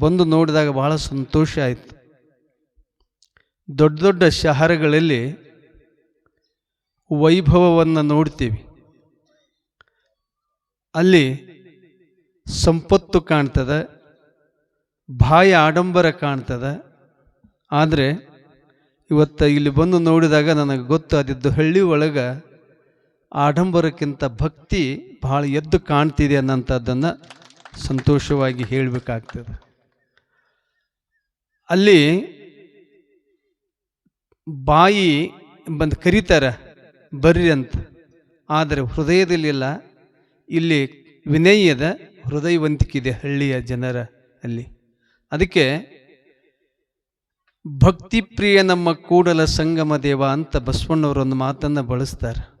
ಬಂದು ನೋಡಿದಾಗ ಬಹಳ ಸಂತೋಷ ಆಯಿತು. ದೊಡ್ಡ ದೊಡ್ಡ ಶಹರಗಳಲ್ಲಿ ವೈಭವವನ್ನು ನೋಡ್ತೀವಿ. ಅಲ್ಲಿ ಸಂಪತ್ತು ಕಾಣ್ತದೆ ಬಾಯ ಆಡಂಬರ ಕಾಣ್ತದೆ. ಆದರೆ ಇವತ್ತು ಇಲ್ಲಿ ಬಂದು ನೋಡಿದಾಗ ನನಗೆ ಗೊತ್ತಾದಿದ್ದು ಹಳ್ಳಿ ಒಳಗೆ ಆಡಂಬರಕ್ಕಿಂತ ಭಕ್ತಿ ಬಹಳ ಎದ್ದು ಕಾಣ್ತಿದೆ ಅನ್ನೋಂಥದ್ದನ್ನು ಸಂತೋಷವಾಗಿ ಹೇಳಬೇಕಾಗ್ತದೆ. ಅಲ್ಲಿ ಬಾಯಿ ಬಂದು ಕರೀತಾರೆ, ಬರ್ರಿ ಅಂತ. ಆದರೆ ಹೃದಯದಲ್ಲಿಲ್ಲ. ಇಲ್ಲಿ ವಿನಯದ ಹೃದಯವಂತಿಕಿದೆ ಹಳ್ಳಿಯ ಜನರ ಅಲ್ಲಿ. ಅದಕ್ಕೆ, ಭಕ್ತಿ ಪ್ರಿಯ ನಮ್ಮ ಕೂಡಲ ಸಂಗಮ ದೇವ ಅಂತ ಬಸವಣ್ಣವರು ಒಂದು ಮಾತನ್ನು ಬಳಸ್ತಾರೆ.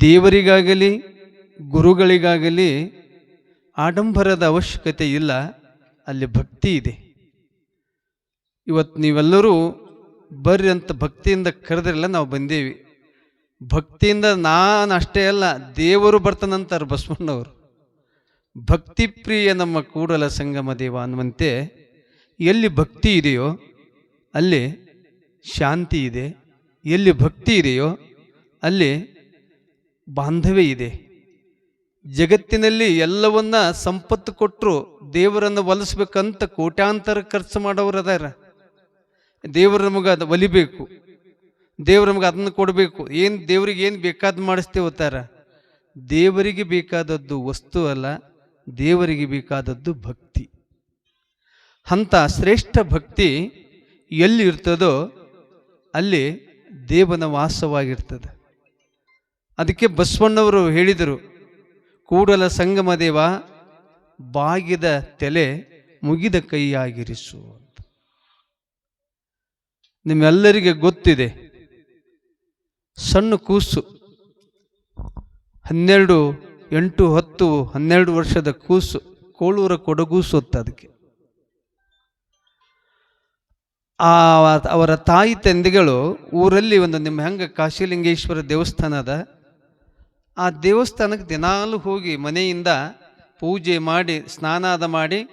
ದೇವರಿಗಾಗಲಿ, ಗುರುಗಳಿಗಾಗಲಿ ಆಡಂಬರದ ಅವಶ್ಯಕತೆ ಇಲ್ಲ. ಅಲ್ಲಿ ಭಕ್ತಿ ಇದೆ. ಇವತ್ತು ನೀವೆಲ್ಲರೂ ಬರ್ರಿ ಅಂತ ಭಕ್ತಿಯಿಂದ ಕರೆದ್ರೆಲ್ಲ, ನಾವು ಬಂದೇವಿ. ಭಕ್ತಿಯಿಂದ ನಾನು ಅಷ್ಟೇ ಅಲ್ಲ, ದೇವರು ಬರ್ತಾನಂತಾರೆ ಬಸವಣ್ಣವರು. ಭಕ್ತಿ ಪ್ರಿಯ ನಮ್ಮ ಕೂಡಲ ಸಂಗಮ ದೇವ ಅನ್ನುವಂತೆ ಎಲ್ಲಿ ಭಕ್ತಿ ಇದೆಯೋ, ಅಲ್ಲಿ ಶಾಂತಿ ಇದೆ. ಎಲ್ಲಿ ಭಕ್ತಿ ಇದೆಯೋ, ಅಲ್ಲಿ ಬಾಂಧವ್ಯ ಇದೆ. ಜಗತ್ತಿನಲ್ಲಿ ಎಲ್ಲವನ್ನ ಸಂಪತ್ತು ಕೊಟ್ಟರು ದೇವರನ್ನು ಒಲಿಸ್ಬೇಕಂತ ಕೋಟ್ಯಾಂತರ ಖರ್ಚು ಮಾಡೋರು ಅದಾರ. ದೇವರು ನಮಗೆ ಅದು ಒಲಿಬೇಕು. ದೇವ್ರು ನಮಗೆ ಅದನ್ನು ಕೊಡಬೇಕು. ಏನು ದೇವ್ರಿಗೆ ಏನು ಬೇಕಾದ್ ಮಾಡಿಸ್ತೇವೆ ಹೋಗ್ತಾರ ದೇವರಿಗೆ ಬೇಕಾದದ್ದು ವಸ್ತು ಅಲ್ಲ, ದೇವರಿಗೆ ಬೇಕಾದದ್ದು ಭಕ್ತಿ. ಅಂಥ ಶ್ರೇಷ್ಠ ಭಕ್ತಿ ಎಲ್ಲಿ ಇರ್ತದೋ ಅಲ್ಲಿ ದೇವನ ವಾಸವಾಗಿರ್ತದೆ. ಅದಕ್ಕೆ ಬಸವಣ್ಣವರು ಹೇಳಿದರು, ಕೂಡಲ ಸಂಗಮ ದೇವ, ಬಾಗಿದ ತಲೆ ಮುಗಿದ ಕೈಯಾಗಿರಿಸು. ನಿಮ್ಮೆಲ್ಲರಿಗೆ ಗೊತ್ತಿದೆ. ಸಣ್ಣ ಕೂಸು. ಹನ್ನೆರಡು, ಎಂಟು, ಹತ್ತು, ಹನ್ನೆರಡು ವರ್ಷದ ಕೂಸು. ಕೋಳೂರ ಕೊಡಗೂಸು ಅಂತ ಅದಕ್ಕೆ. ಆ ಅವರ ತಾಯಿ ತಂದೆಗಳು ಊರಲ್ಲಿ ಒಂದು ನಿಮ್ಮ ಹೆಂಗೆ ಕಾಶಿಲಿಂಗೇಶ್ವರ ದೇವಸ್ಥಾನ ಆ ದೇವಸ್ಥಾನಕ್ಕೆ ದಿನಾಲು ಹೋಗಿ ಮನೆಯಿಂದ ಪೂಜೆ ಮಾಡಿ, ಸ್ನಾನಾದ ಮಾಡಿ,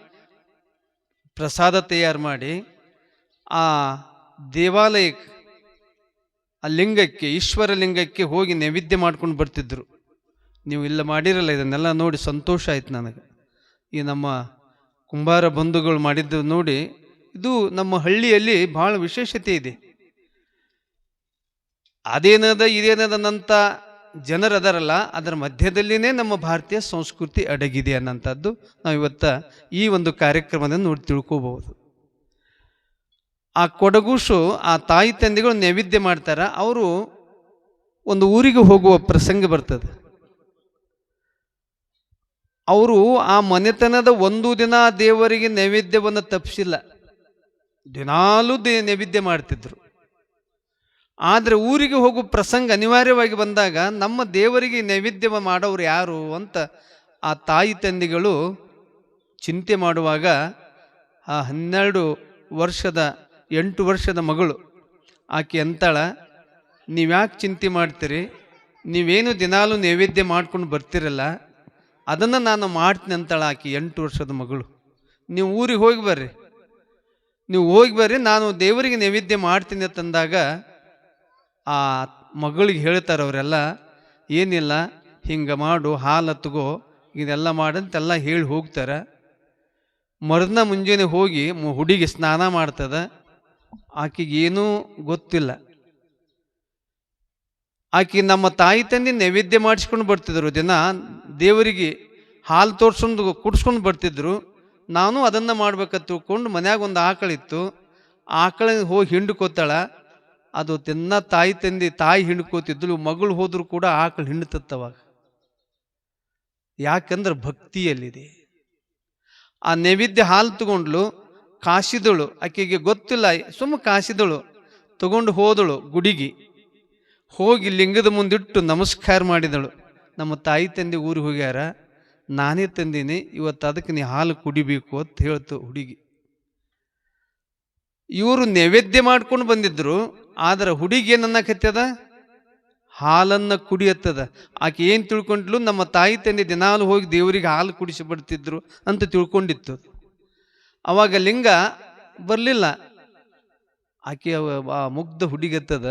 ಪ್ರಸಾದ ತಯಾರು ಮಾಡಿ, ಆ ದೇವಾಲಯಕ್ಕೆ, ಆ ಲಿಂಗಕ್ಕೆ, ಈಶ್ವರ ಲಿಂಗಕ್ಕೆ ಹೋಗಿ ನೈವೇದ್ಯ ಮಾಡ್ಕೊಂಡು ಬರ್ತಿದ್ರು. ನೀವು ಇಲ್ಲ ಮಾಡಿರಲ್ಲ, ಇದನ್ನೆಲ್ಲ ನೋಡಿ ಸಂತೋಷ ಆಯ್ತು ನನಗೆ. ಈ ನಮ್ಮ ಕುಂಬಾರ ಬಂಧುಗಳು ಮಾಡಿದ್ದು ನೋಡಿ, ಇದು ನಮ್ಮ ಹಳ್ಳಿಯಲ್ಲಿ ಬಹಳ ವಿಶೇಷತೆ ಇದೆ. ಅದೇನದ ಇದೇನದನ್ನಂತ ಜನರದಾರಲ್ಲ ಅದರ ಮಧ್ಯದಲ್ಲಿನೇ ನಮ್ಮ ಭಾರತೀಯ ಸಂಸ್ಕೃತಿ ಅಡಗಿದೆ ಅನ್ನೋಂಥದ್ದು ನಾವು ಇವತ್ತ ಈ ಒಂದು ಕಾರ್ಯಕ್ರಮದ ನೋಡಿ ತಿಳ್ಕೋಬಹುದು ಆ ಕೊಡಗೂಸು, ಆ ತಾಯಿ ತಂದೆಗಳು ನೈವೇದ್ಯ ಮಾಡ್ತಾರೆ, ಅವರು ಒಂದು ಊರಿಗೆ ಹೋಗುವ ಪ್ರಸಂಗ ಬರ್ತದೆ. ಅವರು ಆ ಮನೆತನದ ಒಂದು ದಿನ ದೇವರಿಗೆ ನೈವೇದ್ಯವನ್ನು ತಪ್ಪಿಸಿಲ್ಲ ದಿನಾಲೂ ದೇ ನೈವೇದ್ಯ ಮಾಡ್ತಿದ್ರು. ಆದರೆ ಊರಿಗೆ ಹೋಗುವ ಪ್ರಸಂಗ ಅನಿವಾರ್ಯವಾಗಿ ಬಂದಾಗ ನಮ್ಮ ದೇವರಿಗೆ ನೈವೇದ್ಯ ಮಾಡೋರು ಯಾರು ಅಂತ ಆ ತಾಯಿ ತಂದೆಗಳು ಚಿಂತೆ ಮಾಡುವಾಗ ಆ ಹನ್ನೆರಡು ವರ್ಷದ ಎಂಟು ವರ್ಷದ ಮಗಳು. ಆಕೆ ಅಂತಾಳ ನೀವ್ಯಾಕೆ ಚಿಂತೆ ಮಾಡ್ತೀರಿ? ನೀವೇನು ದಿನಾಲು ನೈವೇದ್ಯ ಮಾಡ್ಕೊಂಡು ಬರ್ತಿರಲ್ಲ, ಅದನ್ನು ನಾನು ಮಾಡ್ತೀನಿ ಅಂತಾಳ ಆಕೆ ಎಂಟು ವರ್ಷದ ಮಗಳು. ನೀವು ಊರಿಗೆ ಹೋಗಿ ಬರ್ರಿ. ನೀವು ಹೋಗಿ ಬರ್ರಿ, ನಾನು ದೇವರಿಗೆ ನೈವೇದ್ಯ ಮಾಡ್ತೀನಿ ಅಂತಂದಾಗ ಆ ಮಗಳಿಗೆ ಹೇಳ್ತಾರೆ ಅವರೆಲ್ಲ, ಏನಿಲ್ಲ, ಹಿಂಗೆ ಮಾಡು, ಹಾಲು ಹತ್ಗೋ ಇದೆಲ್ಲ ಮಾಡಂತೆಲ್ಲ ಹೇಳಿ ಹೋಗ್ತಾರೆ. ಮರುದಿನ ಮುಂಜಾನೆ ಹೋಗಿ ಹುಡುಗಿ ಸ್ನಾನ ಮಾಡ್ತದ. ಆಕೆಗೆ ಏನೂ ಗೊತ್ತಿಲ್ಲ. ಆಕೆ ನಮ್ಮ ತಾಯಿ ತಂದೆ ನೈವೇದ್ಯ ಮಾಡಿಸ್ಕೊಂಡು ಬರ್ತಿದ್ರು. ದಿನ ದೇವರಿಗೆ ಹಾಲು ತೋರ್ಸ್ಕೊಂಡು ಕುಡ್ಸ್ಕೊಂಡು ಬರ್ತಿದ್ರು. ನಾನು ಅದನ್ನು ಮಾಡ್ಬೇಕಂತ ತಿಳ್ಕೊಂಡು ಮನ್ಯಾಗ ಒಂದು ಆಕಳಿತ್ತು ಆಕಳ ಹೋಗಿ ಹಿಂಡ್ಕೋತಾಳ. ಅದು ತಿನ್ನ ತಾಯಿ ತಂದೆ ತಾಯಿ ಹಿಂಡ್ಕೋತಿದ್ಲು. ಮಗಳು ಹೋದ್ರು ಕೂಡ ಆಕಳು ಹಿಂಡ್ತತ್ತವಾಗ. ಯಾಕಂದ್ರೆ ಭಕ್ತಿಯಲ್ಲಿದೆ. ಆ ನೈವೇದ್ಯ ಹಾಲು ತಗೊಂಡ್ಲು. ಕಾಸಿದಳು ಆಕೆಗೆ ಗೊತ್ತಿಲ್ಲ ಸುಮ್ಮ ಕಾಸಿದಳು ತಗೊಂಡು ಹೋದಳು ಗುಡಿಗೆ. ಹೋಗಿ ಲಿಂಗದ ಮುಂದಿಟ್ಟು ನಮಸ್ಕಾರ ಮಾಡಿದಳು. ನಮ್ಮ ತಾಯಿ ತಂದೆ ಊರಿಗೆ ಹೋಗ್ಯಾರ, ನಾನೇ ತಂದೀನಿ, ಇವತ್ತು ಅದಕ್ಕೆ ನೀ ಹಾಲು ಕುಡಿಬೇಕು ಅಂತ ಹೇಳ್ತು ಹುಡುಗಿ. ಇವರು ನೈವೇದ್ಯ ಮಾಡ್ಕೊಂಡು ಬಂದಿದ್ರು, ಆದ್ರೆ ಹುಡುಗಿ ಏನನ್ನಕತ್ತದ ಹಾಲನ್ನ ಕುಡಿಯತ್ತದ. ಆಕೆ ಏನು ತಿಳ್ಕೊಂಡ್ಲು, ನಮ್ಮ ತಾಯಿ ತಂದೆ ದಿನಾಲು ಹೋಗಿ ದೇವರಿಗೆ ಹಾಲು ಕುಡಿಸಿ ಬಿಡ್ತಿದ್ರು ಅಂತ ತಿಳ್ಕೊಂಡಿತ್ತು. ಅವಾಗ ಲಿಂಗ ಬರಲಿಲ್ಲ. ಆಕೆ ಆ ಮುಗ್ಧ ಹುಡುಗತ್ತದ.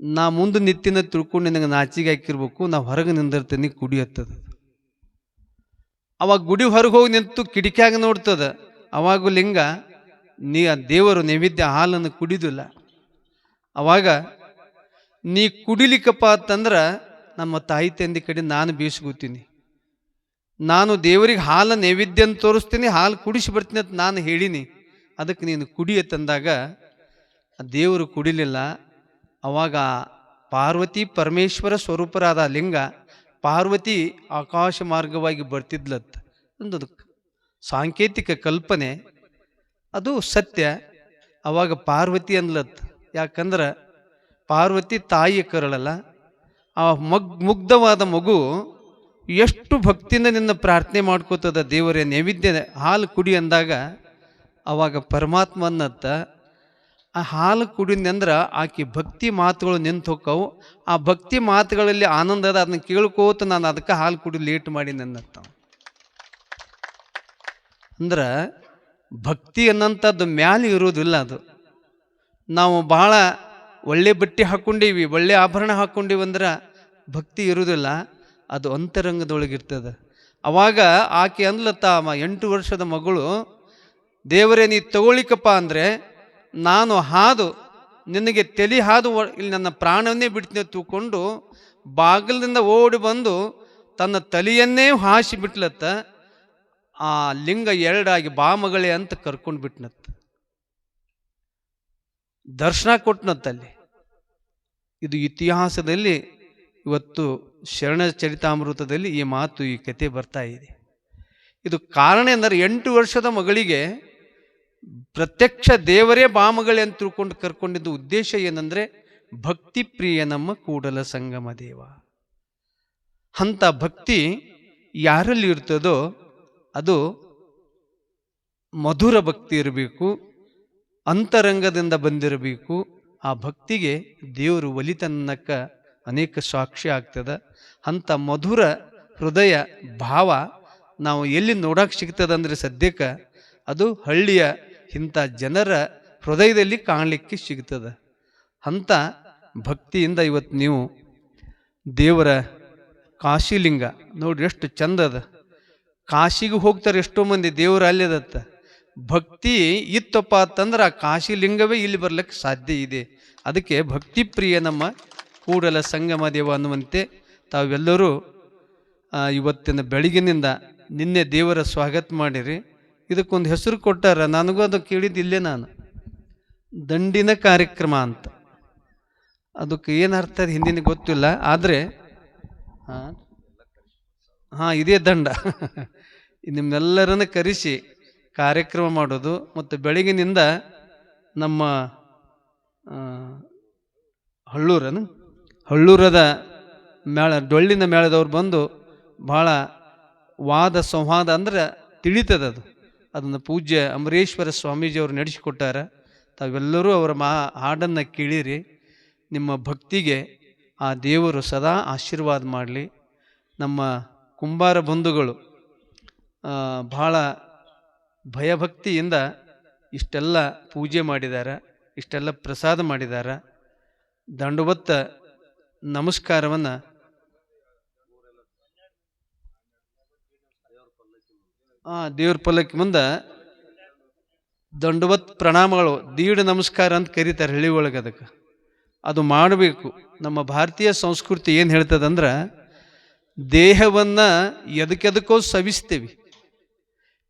ನಾ ಮುಂದೆ ನಿತ್ತಿನ ತಿಳ್ಕೊಂಡು ನಿನಗೆ ನಾಚಿಗೆ ಹಾಕಿರ್ಬೇಕು, ನಾ ಹೊರಗೆ ನಿಂದಿರ್ತೀನಿ ಕುಡಿಯತ್ತದ ಅವಾಗ ಗುಡಿ ಹೊರಗೆ ಹೋಗಿ ನಿಂತು ಕಿಟಕಿಯಾಗ ನೋಡ್ತದ. ಅವಾಗೂ ಲಿಂಗ, ನೀ ದೇವರು ನೈವೇದ್ಯ ಹಾಲನ್ನು ಕುಡಿದಿಲ್ಲ. ಅವಾಗ ನೀ ಕುಡಿಲಿಕ್ಕಪ್ಪ ಅಂತಂದ್ರೆ ನಮ್ಮ ತಾಯಿ ತಂದೆ ಕಡೆ ನಾನು ಬೀಸ್ಕೋತೀನಿ ನಾನು ದೇವರಿಗೆ ಹಾಲು ನೈವೇದ್ಯ ಅಂತ ತೋರಿಸ್ತೀನಿ, ಹಾಲು ಕುಡಿಸಿ ಬರ್ತೀನಿ ಅಂತ ನಾನು ಹೇಳಿನಿ. ಅದಕ್ಕೆ ನೀನು ಕುಡಿಯತ್ತಂದಾಗ ಆ ದೇವರು ಕುಡಿಲಿಲ್ಲ. ಅವಾಗ ಪಾರ್ವತಿ ಪರಮೇಶ್ವರ ಸ್ವರೂಪರಾದ ಲಿಂಗ ಪಾರ್ವತಿ ಆಕಾಶ ಮಾರ್ಗವಾಗಿ ಬರ್ತಿದ್ಲತ್ತ ಒಂದು ಸಾಂಕೇತಿಕ ಕಲ್ಪನೆ. ಅದು ಸತ್ಯ. ಅವಾಗ ಪಾರ್ವತಿ ಅನ್ಲತ್ ಯಾಕಂದ್ರೆ ಪಾರ್ವತಿ ತಾಯಿ ಕರಳಲ್ಲ. ಆ ಮಗ್ ಮುಗ್ಧವಾದ ಮಗು ಎಷ್ಟು ಭಕ್ತಿಯಿಂದ ನಿನ್ನ ಪ್ರಾರ್ಥನೆ ಮಾಡ್ಕೋತದ ದೇವರೇ, ನೈವೇದ್ಯ ಹಾಲು ಕುಡಿ ಅಂದಾಗ ಅವಾಗ ಪರಮಾತ್ಮ ಅನ್ನತ್ತ, ಆ ಹಾಲು ಕುಡಿದ್ನಂದ್ರೆ ಆಕೆ ಭಕ್ತಿ ಮಾತುಗಳು ನಿಂತು ಹೋಕ್ಕವು. ಆ ಭಕ್ತಿ ಮಾತುಗಳಲ್ಲಿ ಆನಂದ ಅದ, ಅದನ್ನ ಕೇಳ್ಕೋತ ನಾನು ಅದಕ್ಕೆ ಹಾಲು ಕುಡಿ ಲೇಟ್ ಮಾಡಿ ನನ್ನತ್ತ ಅಂದ್ರೆ ಭಕ್ತಿ ಅನ್ನಂಥದ್ದು ಮ್ಯಾಲೆ ಇರೋದಿಲ್ಲ ಅದು. ನಾವು ಭಾಳ ಒಳ್ಳೆ ಬಟ್ಟೆ ಹಾಕ್ಕೊಂಡೀವಿ ಒಳ್ಳೆ ಆಭರಣ ಹಾಕ್ಕೊಂಡೀವಿ ಅಂದ್ರೆ ಭಕ್ತಿ ಇರುವುದಿಲ್ಲ ಅದು ಅಂತರಂಗದೊಳಗಿರ್ತದೆ. ಅವಾಗ ಆಕೆ ಅನ್ಲತ್ತ ತಾಮ, ಎಂಟು ವರ್ಷದ ಮಗಳು, ದೇವರೇ, ನೀ ತಗೊಳ್ಳಿಕಪ್ಪ ಅಂದರೆ ನಾನು ಹಾದು, ನಿನಗೆ ತಲೆ ಹಾದು, ಇಲ್ಲಿ ನನ್ನ ಪ್ರಾಣವನ್ನೇ ಬಿಡ್ತೀನಿ ತೂಕೊಂಡು ಬಾಗಿಲಿಂದ ಓಡಿ ಬಂದು ತನ್ನ ತಲೆಯನ್ನೇ ಹಾಸಿ ಬಿಟ್ಲತ್ತ. ಆ ಲಿಂಗ ಎರಡಾಗಿ ಬಾ ಮಗಳೇ ಅಂತ ಕರ್ಕೊಂಡು ಬಿಟ್ನತ್ತ. ದರ್ಶನ ಕೊಟ್ಟನತ್ತಲ್ಲಿ ಇದು ಇತಿಹಾಸದಲ್ಲಿ ಇವತ್ತು ಶರಣ ಚರಿತಾಮೃತದಲ್ಲಿ ಈ ಮಾತು ಈ ಕತೆ ಬರ್ತಾ ಇದೆ. ಇದು ಕಾರಣ ಎಂದರೆ ಎಂಟು ವರ್ಷದ ಮಗಳಿಗೆ ಪ್ರತ್ಯಕ್ಷ ದೇವರೇ ಬಾಮಗಳೆ ಅಂತ ತಿಳ್ಕೊಂಡು ಕರ್ಕೊಂಡಿದ್ದ ಉದ್ದೇಶ ಏನಂದ್ರೆ ಭಕ್ತಿ ಪ್ರಿಯ ನಮ್ಮ ಕೂಡಲ ಸಂಗಮ ದೇವ. ಅಂಥ ಭಕ್ತಿ ಯಾರಲ್ಲಿ ಇರ್ತದೋ ಅದು ಮಧುರ ಭಕ್ತಿ ಇರಬೇಕು, ಅಂತರಂಗದಿಂದ ಬಂದಿರಬೇಕು. ಆ ಭಕ್ತಿಗೆ ದೇವರು ಒಲಿತನ್ನಕ್ಕ ಅನೇಕ ಸಾಕ್ಷಿ ಆಗ್ತದ. ಅಂಥ ಮಧುರ ಹೃದಯ ಭಾವ ನಾವು ಎಲ್ಲಿ ನೋಡಕ್ಕೆ ಸಿಗ್ತದಂದ್ರೆ ಸದ್ಯಕ್ಕೆ ಅದು ಹಳ್ಳಿಯ ಇಂಥ ಜನರ ಹೃದಯದಲ್ಲಿ ಕಾಣಲಿಕ್ಕೆ ಸಿಗ್ತದೆ. ಅಂಥ ಭಕ್ತಿಯಿಂದ ಇವತ್ತು ನೀವು ದೇವರ ಕಾಶಿಲಿಂಗ ನೋಡಿ ಎಷ್ಟು ಚಂದದ ಕಾಶಿಗೆ ಹೋಗ್ತಾರೆ ಎಷ್ಟೋ ಮಂದಿ ದೇವರ ಅಲ್ಲದತ್ತ ಭಕ್ತಿ ಇತ್ತಪ್ಪ ಅಂತಂದ್ರೆ ಆ ಕಾಶಿಲಿಂಗವೇ ಇಲ್ಲಿ ಬರ್ಲಿಕ್ಕೆ ಸಾಧ್ಯ ಇದೆ. ಅದಕ್ಕೆ ಭಕ್ತಿ ಪ್ರಿಯ ನಮ್ಮ ಕೂಡಲ ಸಂಗಮ ದೇವ ಅನ್ನುವಂತೆ ತಾವೆಲ್ಲರೂ ಇವತ್ತಿನ ಬೆಳಗಿನಿಂದ ನಿನ್ನೆ ದೇವರ ಸ್ವಾಗತ ಮಾಡಿರಿ. ಇದಕ್ಕೊಂದು ಹೆಸರು ಕೊಟ್ಟಾರ, ನನಗೂ ಅದು ಕೇಳಿದ್ದು ಇಲ್ಲೇ ನಾನು. ದಂಡಿನ ಕಾರ್ಯಕ್ರಮ ಅಂತ. ಅದಕ್ಕೆ ಏನು ಅರ್ಥ ಹಿಂದಿನ ಗೊತ್ತಿಲ್ಲ, ಆದರೆ ಹಾಂ ಹಾಂ, ಇದೇ ದಂಡ. ನಿಮ್ಮೆಲ್ಲರನ್ನು ಕರೆಸಿ ಕಾರ್ಯಕ್ರಮ ಮಾಡೋದು, ಮತ್ತು ಬೆಳಗಿನಿಂದ ನಮ್ಮ ಹಳ್ಳೂರನ್ನು ಹಳ್ಳೂರನು, ಹಳ್ಳೂರದ ಮೇಳ, ಡೊಳ್ಳಿನ ಮೇಳದವ್ರು ಬಂದು ಭಾಳ ವಾದ ಸಂವಾದ ಅಂದ್ರೆ ತಿಳಿತದ ಅದು. ಅದನ್ನು ಪೂಜ್ಯ ಅಮರೇಶ್ವರ ಸ್ವಾಮೀಜಿಯವರು ನಡೆಸಿಕೊಟ್ಟಾರೆ. ತಾವೆಲ್ಲರೂ ಅವರ ಮಾ ಹಾಡನ್ನು ಕೇಳಿರಿ. ನಿಮ್ಮ ಭಕ್ತಿಗೆ ಆ ದೇವರು ಸದಾ ಆಶೀರ್ವಾದ ಮಾಡಲಿ. ನಮ್ಮ ಕುಂಬಾರ ಬಂಧುಗಳು ಭಾಳ ಭಯಭಕ್ತಿಯಿಂದ ಇಷ್ಟೆಲ್ಲ ಪೂಜೆ ಮಾಡಿದ್ದಾರೆ ಇಷ್ಟೆಲ್ಲ ಪ್ರಸಾದ ಮಾಡಿದ್ದಾರೆ ದಂಡವತ್ತ ನಮಸ್ಕಾರವನ್ನು ಆ ದೇವ್ರ ಪಲ್ಲಕ್ಕಿ ಮುಂದೆ ದಂಡವತ್ ಪ್ರಣಾಮಗಳು ದೀಢ ನಮಸ್ಕಾರ ಅಂತ ಕರೀತಾರೆ ಹಳ್ಳಿ ಒಳಗೆ ಅದಕ್ಕೆ. ಅದು ಮಾಡಬೇಕು. ನಮ್ಮ ಭಾರತೀಯ ಸಂಸ್ಕೃತಿ ಏನು ಹೇಳ್ತದಂದ್ರೆ, ದೇಹವನ್ನು ಎದಕ್ಕೆದಕ್ಕೋ ಸವಿಸ್ತೇವೆ.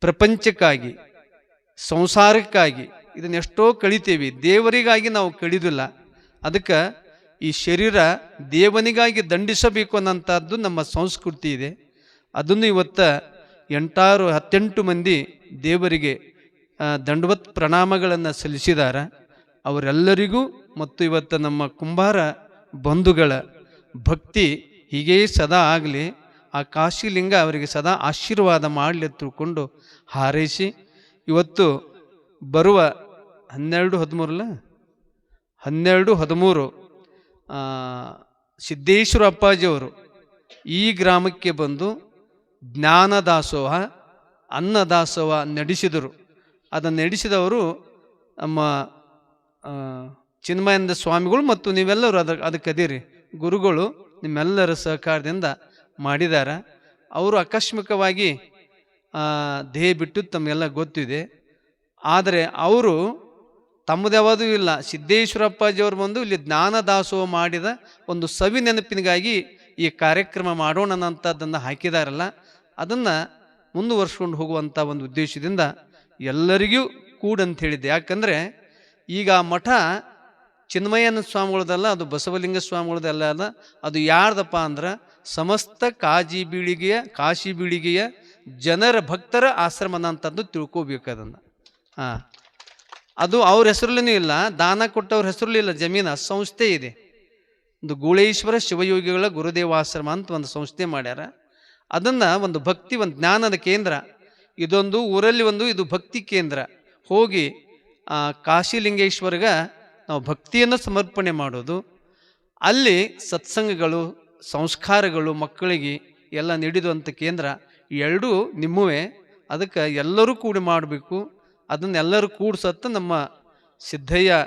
ಪ್ರಪಂಚಕ್ಕಾಗಿ, ಸಂಸಾರಕ್ಕಾಗಿ ಇದನ್ನೆಷ್ಟೋ ಕಳಿತೇವೆ. ದೇವರಿಗಾಗಿ ನಾವು ಕಳಿದಿಲ್ಲ. ಅದಕ್ಕೆ ಈ ಶರೀರ ದೇವನಿಗಾಗಿ ದಂಡಿಸಬೇಕು ಅನ್ನೋಂಥದ್ದು ನಮ್ಮ ಸಂಸ್ಕೃತಿ ಇದೆ. ಅದನ್ನು ಇವತ್ತ ಎಂಟಾರು ಹತ್ತೆಂಟು ಮಂದಿ ದೇವರಿಗೆ ದಂಡವತ್ ಪ್ರಣಾಮಗಳನ್ನು ಸಲ್ಲಿಸಿದಾರ. ಅವರೆಲ್ಲರಿಗೂ ಮತ್ತು ಇವತ್ತು ನಮ್ಮ ಕುಂಬಾರ ಬಂಧುಗಳ ಭಕ್ತಿ ಹೀಗೇ ಸದಾ ಆಗಲಿ, ಆ ಕಾಶಿಲಿಂಗ ಅವರಿಗೆ ಸದಾ ಆಶೀರ್ವಾದ ಮಾಡಲಿ ತಿಳ್ಕೊಂಡು ಹಾರೈಸಿ, ಇವತ್ತು ಬರುವ ಹನ್ನೆರಡು ಹದಿಮೂರಲ್ಲ? ಹನ್ನೆರಡು ಹದಿಮೂರು ಸಿದ್ದೇಶ್ವರ ಅಪ್ಪಾಜಿಯವರು ಈ ಗ್ರಾಮಕ್ಕೆ ಬಂದು ಜ್ಞಾನದಾಸೋಹ, ಅನ್ನದಾಸೋಹ ನಡೆಸಿದರು. ಅದನ್ನು ನಡೆಸಿದವರು ನಮ್ಮ ಚಿನ್ಮಯಂದ ಸ್ವಾಮಿಗಳು ಮತ್ತು ನೀವೆಲ್ಲರೂ ಅದ ಅದಕ್ಕೆ ಅದೀರಿ. ಗುರುಗಳು ನಿಮ್ಮೆಲ್ಲರ ಸಹಕಾರದಿಂದ ಮಾಡಿದಾರ. ಅವರು ಆಕಸ್ಮಿಕವಾಗಿ ದೇಹ ಬಿಟ್ಟು ತಮಗೆಲ್ಲ ಗೊತ್ತಿದೆ. ಆದರೆ ಅವರು ತಮ್ಮದು ಇಲ್ಲ. ಸಿದ್ದೇಶ್ವರಪ್ಪಾಜಿಯವರು ಬಂದು ಇಲ್ಲಿ ಜ್ಞಾನದಾಸೋಹ ಮಾಡಿದ ಒಂದು ಸವಿ ನೆನಪಿನಗಾಗಿ ಈ ಕಾರ್ಯಕ್ರಮ ಮಾಡೋಣ ಅಂತದನ್ನು ಹಾಕಿದಾರಲ್ಲ. ಅದನ್ನು ಮುಂದುವರ್ಸ್ಕೊಂಡು ಹೋಗುವಂಥ ಒಂದು ಉದ್ದೇಶದಿಂದ ಎಲ್ಲರಿಗೂ ಕೂಡಂತ ಹೇಳಿದ್ದೆ. ಯಾಕಂದರೆ ಈಗ ಆ ಮಠ ಚಿನ್ಮಯನ ಸ್ವಾಮಿಗಳದಲ್ಲ, ಅದು ಬಸವಲಿಂಗ ಸ್ವಾಮಿಗಳದಲ್ಲ ಅಲ್ಲ, ಅದು ಯಾರ್ದಪ್ಪ ಅಂದ್ರೆ ಸಮಸ್ತ ಕಾಜಿ ಬೀಳಿಗೆಯ, ಕಾಶಿ ಬೀಳಿಗೆಯ ಜನರ ಭಕ್ತರ ಆಶ್ರಮನ ಅಂತಂದು ತಿಳ್ಕೋಬೇಕು ಅದನ್ನು. ಹಾಂ. ಅದು ಅವ್ರ ಹೆಸರಲ್ಲೂ ಇಲ್ಲ, ದಾನ ಕೊಟ್ಟವ್ರ ಹೆಸರಲ್ಲೂ ಇಲ್ಲ, ಜಮೀನ ಸಂಸ್ಥೆ ಇದೆ. ಒಂದು ಗೂಳೇಶ್ವರ ಶಿವಯೋಗಿಗಳ ಗುರುದೇವಾಶ್ರಮ ಅಂತ ಒಂದು ಸಂಸ್ಥೆ ಮಾಡ್ಯಾರ. ಅದನ್ನು ಒಂದು ಭಕ್ತಿ, ಒಂದು ಜ್ಞಾನದ ಕೇಂದ್ರ. ಇದೊಂದು ಊರಲ್ಲಿ ಒಂದು, ಇದು ಭಕ್ತಿ ಕೇಂದ್ರ. ಹೋಗಿ, ಆ ಕಾಶಿಲಿಂಗೇಶ್ವರ್ಗ ನಾವು ಭಕ್ತಿಯನ್ನು ಸಮರ್ಪಣೆ ಮಾಡೋದು. ಅಲ್ಲಿ ಸತ್ಸಂಗಗಳು, ಸಂಸ್ಕಾರಗಳು ಮಕ್ಕಳಿಗೆ ಎಲ್ಲ ನೀಡಿದಂಥ ಕೇಂದ್ರ. ಎರಡೂ ನಿಮ್ಮವೇ. ಅದಕ್ಕೆ ಎಲ್ಲರೂ ಕೂಡಿ ಮಾಡಬೇಕು. ಅದನ್ನೆಲ್ಲರೂ ಕೂಡಿಸತ್ತ ನಮ್ಮ ಸಿದ್ದಯ್ಯ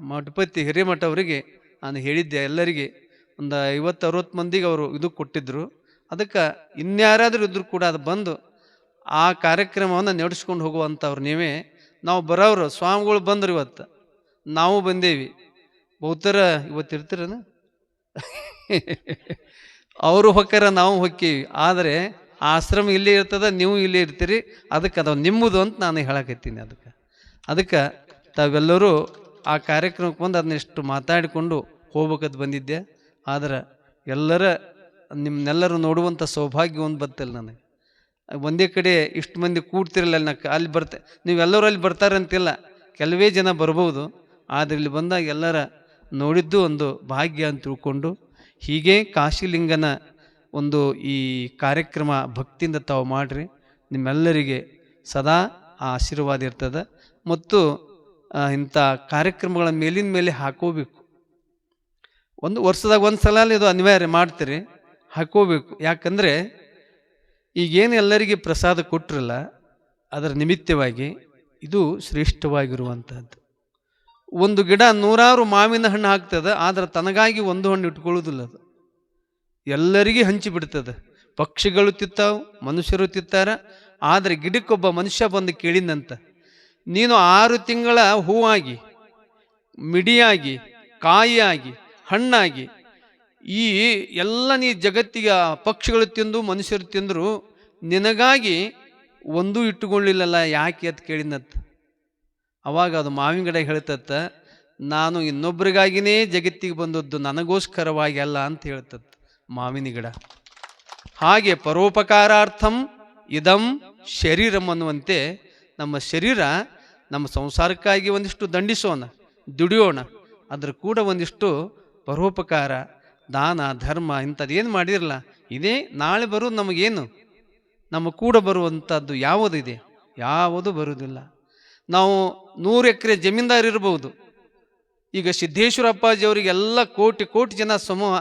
ಮಠಪತಿ ಹಿರೇಮಠ ಅವರಿಗೆ ನಾನು ಹೇಳಿದ್ದೆ ಎಲ್ಲರಿಗೆ. ಒಂದು ಐವತ್ತು, ಅರವತ್ತು ಮಂದಿಗೆ ಅವರು ಇದು ಕೊಟ್ಟಿದ್ದರು ಅದಕ್ಕೆ ಇನ್ಯಾರಾದರೂ ಇದ್ರೂ ಕೂಡ ಅದು ಬಂದು ಆ ಕಾರ್ಯಕ್ರಮವನ್ನು ನಡೆಸ್ಕೊಂಡು ಹೋಗುವಂಥವ್ರು ನೀವೇ. ನಾವು ಬರೋರು ಸ್ವಾಮಿಗಳು ಬಂದ್ರು ಇವತ್ತು. ನಾವು ಬಂದೇವಿ. ಬಹುತರ ಇವತ್ತು ಇರ್ತೀರನ? ಅವರು ಹೊಕ್ಕಾರ, ನಾವು ಹೊಕ್ಕೀವಿ. ಆದರೆ ಆಶ್ರಮ ಇಲ್ಲೇ ಇರ್ತದೆ, ನೀವು ಇಲ್ಲಿ ಇರ್ತೀರಿ. ಅದಕ್ಕೆ ಅದು ನಿಮ್ಮದು ಅಂತ ನಾನು ಹೇಳಕತ್ತೀನಿ ಅದಕ್ಕೆ. ಅದಕ್ಕೆ ತಾವೆಲ್ಲರೂ ಆ ಕಾರ್ಯಕ್ರಮಕ್ಕೆ ಬಂದು ಅದನ್ನ ಇಷ್ಟು ಮಾತಾಡಿಕೊಂಡು ಹೋಗ್ಬೇಕಂತ ಬಂದಿದ್ದೆ. ಆದ್ರೆ ಎಲ್ಲರ ನಿಮ್ಮನ್ನೆಲ್ಲರೂ ನೋಡುವಂಥ ಸೌಭಾಗ್ಯ ಒಂದು ಬತ್ತಲ್ಲ ನನಗೆ. ಒಂದೇ ಕಡೆ ಇಷ್ಟು ಮಂದಿ ಕೂಡ್ತಿರಲ್ಲ, ಅಲ್ಲಿ ನಾ ಅಲ್ಲಿ ಬರ್ತೆ, ನೀವೆಲ್ಲರೂ ಅಲ್ಲಿ ಬರ್ತಾರಂತಿಲ್ಲ ಕೆಲವೇ ಜನ ಬರ್ಬೋದು. ಆದರೆ ಇಲ್ಲಿ ಬಂದಾಗ ಎಲ್ಲರ ನೋಡಿದ್ದು ಒಂದು ಭಾಗ್ಯ ಅಂತ ತಿಳ್ಕೊಂಡು, ಹೀಗೆ ಕಾಶಿಲಿಂಗನ ಒಂದು ಈ ಕಾರ್ಯಕ್ರಮ ಭಕ್ತಿಯಿಂದ ತಾವು ಮಾಡಿರಿ. ನಿಮ್ಮೆಲ್ಲರಿಗೆ ಸದಾ ಆ ಆಶೀರ್ವಾದ ಇರ್ತದೆ. ಮತ್ತು ಇಂಥ ಕಾರ್ಯಕ್ರಮಗಳ ಮೇಲಿನ ಮೇಲೆ ಹಾಕೋಬೇಕು. ಒಂದು ವರ್ಷದಾಗ ಒಂದು ಸಲ ಇದು ಅನಿವಾರ್ಯ ಮಾಡ್ತೀರಿ. ಹಾಕೋಬೇಕು. ಯಾಕಂದರೆ ಈಗೇನು ಎಲ್ಲರಿಗೆ ಪ್ರಸಾದ ಕೊಟ್ಟರಲ್ಲ ಅದರ ನಿಮಿತ್ತವಾಗಿ ಇದು ಶ್ರೇಷ್ಠವಾಗಿರುವಂಥದ್ದು ಒಂದು ಗಿಡ ನೂರಾರು ಮಾವಿನ ಹಣ್ಣು ಹಾಕ್ತದೆ, ಆದರೆ ತನಗಾಗಿ ಒಂದು ಹಣ್ಣು ಇಟ್ಕೊಳ್ಳೋದಿಲ್ಲ ಅದು. ಎಲ್ಲರಿಗೆ ಹಂಚಿಬಿಡ್ತದೆ ಪಕ್ಷಿಗಳು ತಿತ್ತಾವು ಮನುಷ್ಯರು ತಿತ್ತಾರ ಆದರೆ ಗಿಡಕ್ಕೊಬ್ಬ ಮನುಷ್ಯ ಬಂದು ಕೇಳಿದಂತ ನೀನು ಆರು ತಿಂಗಳ ಹೂವಾಗಿ, ಮಿಡಿಯಾಗಿ, ಕಾಯಿಯಾಗಿ, ಹಣ್ಣಾಗಿ ಈ ಎಲ್ಲ ನೀ ಜಗತ್ತಿಗೆ ಪಕ್ಷಿಗಳು ತಿಂದು ಮನುಷ್ಯರು ತಿಂದರು ನಿನಗಾಗಿ ಒಂದೂ ಇಟ್ಟುಕೊಳ್ಳಿಲ್ಲಲ್ಲ ಯಾಕೆ ಅಂತ ಕೇಳಿನತ್ತ ಅವಾಗ ಅದು ಮಾವಿನ ಗಿಡ ಹೇಳ್ತತ್ತ, ನಾನು ಇನ್ನೊಬ್ರಿಗಾಗಿನೇ ಜಗತ್ತಿಗೆ ಬಂದದ್ದು ನನಗೋಸ್ಕರವಾಗಿ ಅಲ್ಲ ಅಂತ ಹೇಳ್ತತ್ತ ಮಾವಿನ ಗಿಡ. ಹಾಗೆ ಪರೋಪಕಾರಾರ್ಥಂ ಇದಂ ಶರೀರಂ ಅನ್ನುವಂತೆ ನಮ್ಮ ಶರೀರ ನಮ್ಮ ಸಂಸಾರಕ್ಕಾಗಿ ಒಂದಿಷ್ಟು ದಂಡಿಸೋಣ, ದುಡಿಯೋಣ, ಅದರ ಕೂಡ ಒಂದಿಷ್ಟು ಪರೋಪಕಾರ. ದಾನ, ಧರ್ಮ ಇಂಥದ್ದು ಏನು ಮಾಡಿರಲ್ಲ ಇದೇ ನಾಳೆ ಬರೋದು ನಮಗೇನು? ನಮ್ಮ ಕೂಡ ಬರುವಂಥದ್ದು ಯಾವುದಿದೆ ಯಾವುದು ಬರುವುದಿಲ್ಲ. ನಾವು ನೂರು ಎಕರೆ ಜಮೀನ್ದಾರ್ ಇರಬಹುದು ಈಗ ಸಿದ್ದೇಶ್ವರ ಅಪ್ಪಾಜಿ ಅವರಿಗೆಲ್ಲ ಕೋಟಿ ಕೋಟಿ ಜನ ಸಮೂಹ,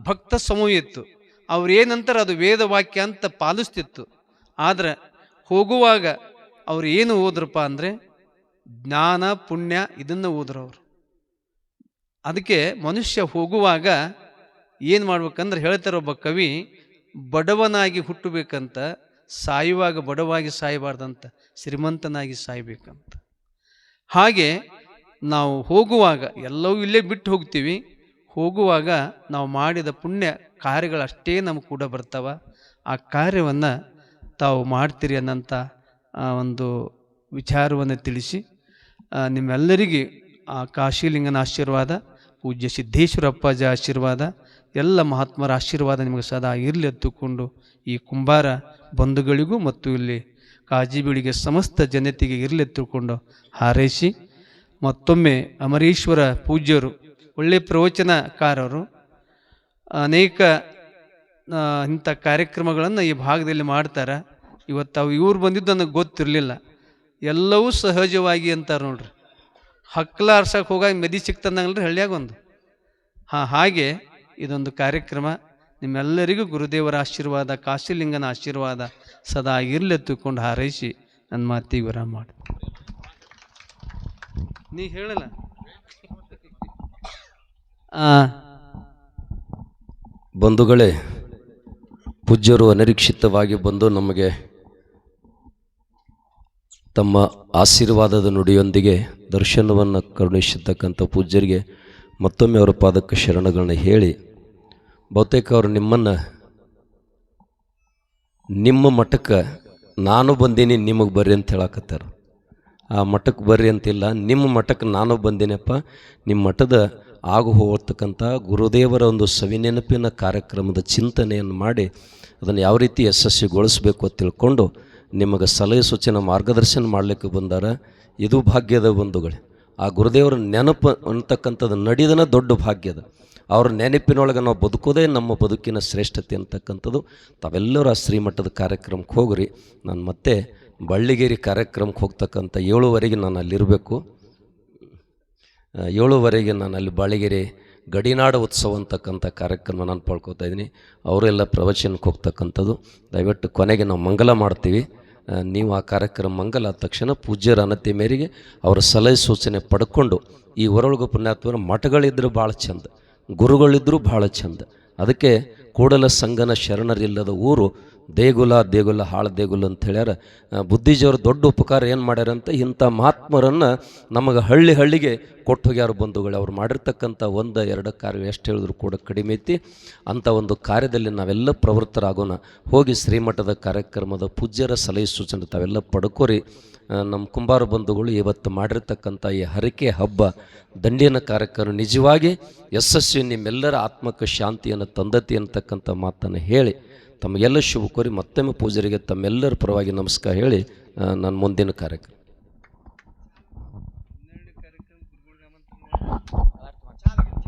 ಭಕ್ತ ಸಮೂಹ ಇತ್ತು. ಅವ್ರೇನಂತಾರೆ ಅದು ವೇದ ವಾಕ್ಯ ಅಂತ ಪಾಲಿಸ್ತಿತ್ತು. ಆದರೆ ಹೋಗುವಾಗ ಅವ್ರು ಏನು ಓದ್ರಪ್ಪ ಅಂದರೆ, ಜ್ಞಾನ, ಪುಣ್ಯ ಇದನ್ನು ಓದ್ರು ಅವರು ಅದಕ್ಕೆ ಮನುಷ್ಯ ಹೋಗುವಾಗ ಏನು ಮಾಡ್ಬೇಕಂದ್ರೆ ಹೇಳ್ತಾರೆ ಒಬ್ಬ ಕವಿ, ಬಡವನಾಗಿ ಹುಟ್ಟಬೇಕಂತ, ಸಾಯುವಾಗ ಬಡವಾಗಿ ಸಾಯಬಾರ್ದಂತ, ಶ್ರೀಮಂತನಾಗಿ ಸಾಯಬೇಕಂತ. ಹಾಗೆ ನಾವು ಹೋಗುವಾಗ, ಎಲ್ಲವೂ ಇಲ್ಲೇ ಬಿಟ್ಟು ಹೋಗ್ತೀವಿ, ಹೋಗುವಾಗ ನಾವು ಮಾಡಿದ ಪುಣ್ಯ ಕಾರ್ಯಗಳಷ್ಟೇ ನಮಗೆ ಕೂಡ ಬರ್ತಾವ. ಆ ಕಾರ್ಯವನ್ನು ತಾವು ಮಾಡ್ತೀರಿ ಅನ್ನಂಥ ಒಂದು ವಿಚಾರವನ್ನು ತಿಳಿಸಿ ನಿಮ್ಮೆಲ್ಲರಿಗೆ ಆ ಕಾಶಿಲಿಂಗನ ಆಶೀರ್ವಾದ, ಪೂಜ್ಯ ಸಿದ್ದೇಶ್ವರ ಅಪ್ಪಾಜಿ ಆಶೀರ್ವಾದ ಎಲ್ಲ ಮಹಾತ್ಮರ ಆಶೀರ್ವಾದ ನಿಮಗೆ ಸದಾ ಇರಲಿ ಎತ್ತುಕೊಂಡು ಈ ಕುಂಬಾರ ಬಂಧುಗಳಿಗೂ ಮತ್ತು ಇಲ್ಲಿ ಕಾಜಿಬೀಳಿಗೆ ಸಮಸ್ತ ಜನತೆಗೆ ಇರಲಿ ಎತ್ತುಕೊಂಡು ಹಾರೈಸಿ ಮತ್ತೊಮ್ಮೆ ಅಮರೀಶ್ವರ ಪೂಜ್ಯರು ಒಳ್ಳೆಯ ಪ್ರವಚನಕಾರರು, ಅನೇಕ ಇಂಥ ಕಾರ್ಯಕ್ರಮಗಳನ್ನು ಈ ಭಾಗದಲ್ಲಿ ಮಾಡ್ತಾರೆ. ಇವತ್ತು ಅವು ಇವ್ರು ಬಂದಿದ್ದು ನನಗೆ ಗೊತ್ತಿರಲಿಲ್ಲ. ಎಲ್ಲವೂ ಸಹಜವಾಗಿ ಅಂತಾರೆ ನೋಡ್ರಿ. ಹಕ್ಲಾರ್ಸಕ್ಕೆ ಹೋಗಿ ಹೋಗಾಗ ಮೆದಿ ಸಿಕ್ತಂದಂಗಲ್ರಿ ಹಳ್ಳಿಯಾಗ ಒಂದು. ಹಾಂ, ಹಾಗೆ ಇದೊಂದು ಕಾರ್ಯಕ್ರಮ. ನಿಮ್ಮೆಲ್ಲರಿಗೂ ಗುರುದೇವರ ಆಶೀರ್ವಾದ, ಕಾಶಿಲಿಂಗನ ಆಶೀರ್ವಾದ ಸದಾ ಇರಲೆತ್ತುಕೊಂಡು ಹಾರೈಸಿ ನನ್ನ ಮಾತಿ ವಿರಾಮ ಮಾಡಿ ನೀ ಹೇಳಲ್ಲ? ಬಂಧುಗಳೇ, ಪೂಜ್ಯರು ಅನಿರೀಕ್ಷಿತವಾಗಿ ಬಂದು ನಮಗೆ ತಮ್ಮ ಆಶೀರ್ವಾದದ ನುಡಿಯೊಂದಿಗೆ ದರ್ಶನವನ್ನು ಕರುಣಿಸಿರ್ತಕ್ಕಂಥ ಪೂಜ್ಯರಿಗೆ ಮತ್ತೊಮ್ಮೆ ಅವರ ಪಾದಕ್ಕೆ ಶರಣಗಳನ್ನ ಹೇಳಿ ಬಹುತೇಕ ಅವರು ನಿಮ್ಮನ್ನು, ನಿಮ್ಮ ಮಠಕ್ಕೆ ನಾನು ಬಂದೀನಿ, ನಿಮಗೆ ಬರ್ರಿ ಅಂತ ಹೇಳಕತ್ತಾರ. ಆ ಮಠಕ್ಕೆ ಬರ್ರಿ ಅಂತಿಲ್ಲ, ನಿಮ್ಮ ಮಠಕ್ಕೆ ನಾನು ಬಂದೀನಪ್ಪ, ನಿಮ್ಮ ಮಠದ ಆಗು ಹೋಗ್ತಕ್ಕಂಥ ಗುರುದೇವರ ಒಂದು ಸವಿನೆನಪಿನ ಕಾರ್ಯಕ್ರಮದ ಚಿಂತನೆಯನ್ನು ಮಾಡಿ ಅದನ್ನು ಯಾವ ರೀತಿ ಯಶಸ್ವಿಗೊಳಿಸಬೇಕು ಅಂತ ತಿಳ್ಕೊಂಡು ನಿಮಗೆ ಸಲಹೆ ಸೂಚನೆ ಮಾರ್ಗದರ್ಶನ ಮಾಡಲಿಕ್ಕೆ ಬಂದಾರ. ಇದು ಭಾಗ್ಯದ ಬಂಧುಗಳೇ. ಆ ಗುರುದೇವರ ನೆನಪು ಅಂತಕ್ಕಂಥದ್ದು ನಡೆದನ ದೊಡ್ಡ ಭಾಗ್ಯದ. ಅವ್ರ ನೆನಪಿನೊಳಗೆ ನಾವು ಬದುಕೋದೇ ನಮ್ಮ ಬದುಕಿನ ಶ್ರೇಷ್ಠತೆ ಅಂತಕ್ಕಂಥದ್ದು. ತಾವೆಲ್ಲರೂ ಆ ಶ್ರೀಮಠದ ಕಾರ್ಯಕ್ರಮಕ್ಕೆ ಹೋಗ್ರಿ. ನಾನು ಮತ್ತೆ ಬಳ್ಳಿಗೇರಿ ಕಾರ್ಯಕ್ರಮಕ್ಕೆ ಹೋಗ್ತಕ್ಕಂಥ ಏಳುವರೆಗೆ ನಾನು ಅಲ್ಲಿರಬೇಕು. ಏಳುವರೆಗೆ ನಾನು ಅಲ್ಲಿ ಬಳ್ಳಿಗೇರಿ ಗಡಿನಾಡ ಉತ್ಸವ ಅಂತಕ್ಕಂಥ ಕಾರ್ಯಕ್ರಮ ನಾನು ಪಡ್ಕೋತಾ ಇದ್ದೀನಿ. ಅವರೆಲ್ಲ ಪ್ರವಚನಕ್ಕೆ ಹೋಗ್ತಕ್ಕಂಥದ್ದು. ದಯವಿಟ್ಟು ಕೊನೆಗೆ ನಾವು ಮಂಗಲ ಮಾಡ್ತೀವಿ. ನೀವು ಆ ಕಾರ್ಯಕ್ರಮ ಮಂಗಲ ಆದ ತಕ್ಷಣ ಪೂಜ್ಯರ ಅನತಿ ಮೇರೆಗೆ ಅವರ ಸಲಹೆ ಸೂಚನೆ ಪಡ್ಕೊಂಡು ಈ ಹೊರೊಳಗು ಪುಣ್ಯಾತ್ಮರ ಮಠಗಳಿದ್ರೆ ಭಾಳ ಚಂದ. ಗುರುಗಳಿದ್ದರೂ ಭಾಳ ಚಂದ. ಅದಕ್ಕೆ ಕೂಡಲ ಸಂಗನ ಶರಣರಿಲ್ಲದ ಊರು ದೇಗುಲ ದೇಗುಲ ಹಾಳು, ದೇಗುಲ ಅಂತ ಹೇಳ್ಯಾರ. ಬುದ್ಧಿಜಿಯವರು ದೊಡ್ಡ ಉಪಕಾರ ಏನು ಮಾಡ್ಯಾರಂತ ಇಂಥ ಮಹಾತ್ಮರನ್ನು ನಮಗೆ ಹಳ್ಳಿ ಹಳ್ಳಿಗೆ ಕೊಟ್ಟು ಹೋಗ್ಯಾರ ಬಂಧುಗಳು. ಅವ್ರು ಮಾಡಿರ್ತಕ್ಕಂಥ ಒಂದು, ಎರಡು ಕಾರ್ಯ ಎಷ್ಟು ಹೇಳಿದ್ರು ಕೂಡ ಕಡಿಮೆ ಐತಿ. ಅಂಥ ಒಂದು ಕಾರ್ಯದಲ್ಲಿ ನಾವೆಲ್ಲ ಪ್ರವೃತ್ತರಾಗೋಣ. ಹೋಗಿ ಶ್ರೀಮಠದ ಕಾರ್ಯಕ್ರಮದ ಪೂಜ್ಯರ ಸಲಹೆ ಸೂಚನೆ ತಾವೆಲ್ಲ ಪಡ್ಕೋರಿ. ನಮ್ಮ ಕುಂಬಾರ ಬಂಧುಗಳು ಇವತ್ತು ಮಾಡಿರ್ತಕ್ಕಂಥ ಈ ಹರಕೆ ಹಬ್ಬ, ದಂಡಿನ ಕಾರ್ಯಕ್ರಮ ನಿಜವಾಗಿ ಯಶಸ್ವಿ ನಿಮ್ಮೆಲ್ಲರ ಆತ್ಮಕ್ಕೆ ಶಾಂತಿಯನ್ನು ತಂದತಿ ಅಂತಕ್ಕಂಥ ಮಾತನ್ನು ಹೇಳಿ. ತಮಗೆಲ್ಲ ಶುಭ ಕೋರಿ ಮತ್ತೊಮ್ಮೆ ಪೂಜರಿಗೆ ತಮ್ಮೆಲ್ಲರ ಪರವಾಗಿ ನಮಸ್ಕಾರ ಹೇಳಿ ನನ್ನ ಮುಂದಿನ ಕಾರ್ಯಕ್ರಮ.